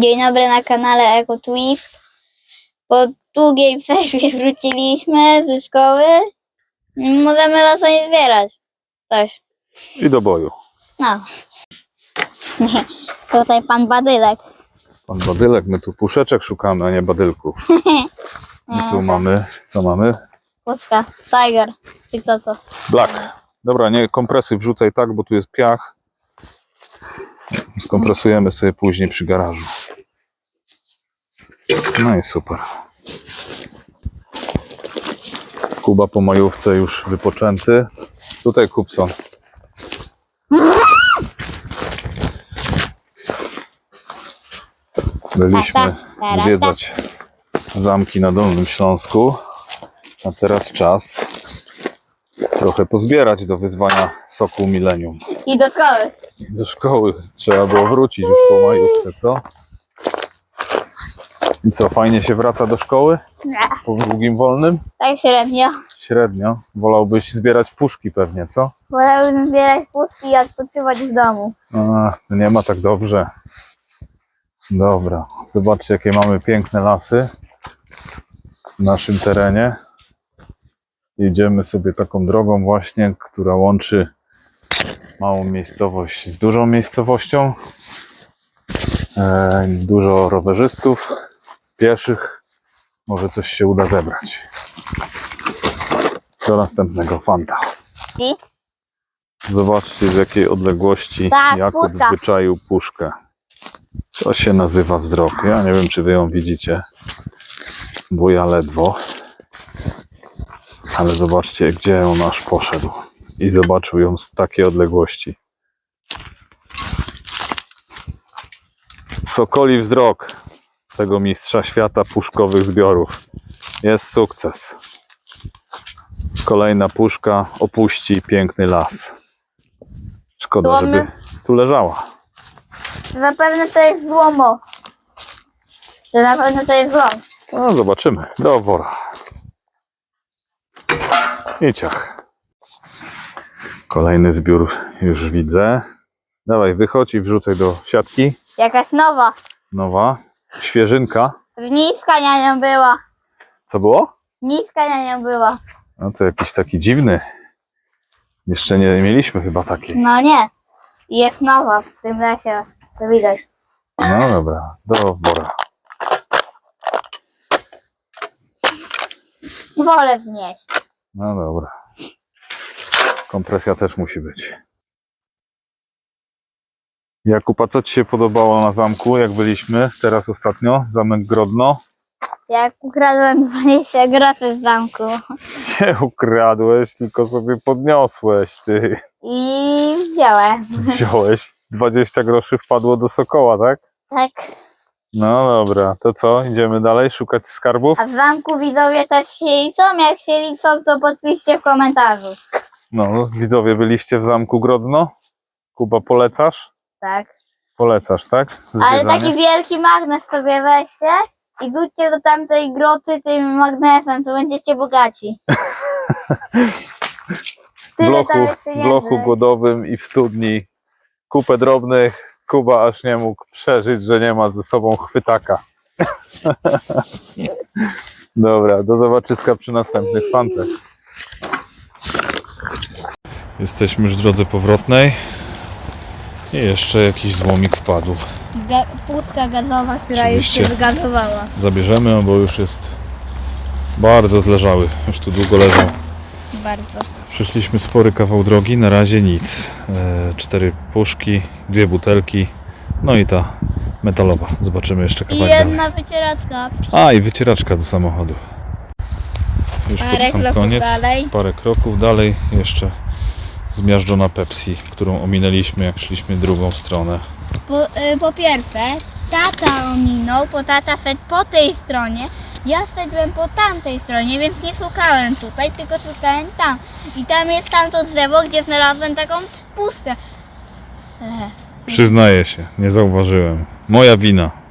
Dzień dobry na kanale Eco Twist. Po długiej przerwie wróciliśmy ze szkoły. Możemy zacząć zbierać coś. I do boju. No. Tutaj pan Badylek. Pan Badylek, my tu puszeczek szukamy, a nie badylków. I tu mamy, co mamy? Puszka. Tiger. I co to? Black. Dobra, nie kompresy wrzucaj tak, bo tu jest piach. Skompresujemy sobie później przy garażu. No i super. Kuba po majówce już wypoczęty. Tutaj Kupson. Byliśmy zwiedzać zamki na Dolnym Śląsku. A teraz czas trochę pozbierać do wyzwania Soku Millennium. I do szkoły. Do szkoły trzeba było wrócić już po majówce, co? I co, fajnie się wraca do szkoły Nie, po długim wolnym? tak średnio. Średnio. Wolałbyś zbierać puszki pewnie, co? Wolałbym zbierać pustki i odpoczywać w domu. A, nie ma tak dobrze. Dobra, zobaczcie jakie mamy piękne lasy w naszym terenie. Jedziemy sobie taką drogą właśnie, która łączy małą miejscowość z dużą miejscowością. E, dużo rowerzystów, pieszych. Może coś się uda zebrać. Do następnego fanta. I? Zobaczcie z jakiej odległości Tak, Jakub puszka. wyczaił puszkę. To się nazywa wzrok. Ja nie wiem, czy wy ją widzicie, bo ja ledwo. Ale zobaczcie, gdzie on aż poszedł. I zobaczył ją z takiej odległości. Sokoli wzrok tego mistrza świata puszkowych zbiorów. Jest sukces. Kolejna puszka opuści piękny las. Szkoda, Złomy. żeby tu leżała. Zapewne to jest złomo. Pewno to jest złom. No, zobaczymy. Do wora. I ciach. Kolejny zbiór już widzę. Dawaj, wychodź i wrzucaj do siatki. Jakaś nowa. Nowa. Świeżynka. Niska na nią była. Co było? Niska na nią była. No to jakiś taki dziwny. Jeszcze nie mieliśmy chyba takiej. No nie. Jest nowa w tym lesie. To widać. No dobra, do wora. Wolę wznieść. No dobra. Kompresja też musi być. Jakub, a co Ci się podobało na zamku, jak byliśmy teraz ostatnio? Zamek Grodno? Jak ukradłem 20 groszy z zamku. Nie ukradłeś, tylko sobie podniosłeś, ty. I wziąłem. Wziąłeś. 20 groszy wpadło do Sokoła, tak? Tak. No dobra, to co? Idziemy dalej szukać skarbów? A w zamku widzowie też chcieli są. Jak chcieli są, to podpiszcie w komentarzu. No, widzowie, byliście w zamku Grodno? Kuba, polecasz? Tak. Polecasz, tak? Ale taki wielki magnes sobie weźcie i wróćcie do tamtej groty tym magnesem, to będziecie bogaci. w Tyle bloku, tam jest w bloku budowym i w studni kupę drobnych. Kuba aż nie mógł przeżyć, że nie ma ze sobą chwytaka. Dobra, do zobaczyska przy następnych fantach. Jesteśmy już w drodze powrotnej i jeszcze jakiś złomik wpadł. Ga- pustka gazowa, która już się Oczywiście. wygazowała. Zabierzemy, bo już jest bardzo zleżały. Już tu długo leżą. Bardzo. Przeszliśmy spory kawał drogi, na razie nic. E, cztery puszki, dwie butelki, no i ta metalowa. Zobaczymy jeszcze I kawałek jedna wycieraczka. dalej. A i wycieraczka do samochodu. Już pod Parę sam kroków koniec. dalej. Parę kroków dalej. Jeszcze zmiażdżona Pepsi, którą ominęliśmy jak szliśmy drugą stronę. Po, y, po pierwsze, tata ominął, bo tata szedł po tej stronie. Ja szedłem po tamtej stronie, więc nie szukałem tutaj, tylko szukałem tam. I tam jest tamto drzewo, gdzie znalazłem taką pustkę. Ech. Przyznaję się, nie zauważyłem. Moja wina.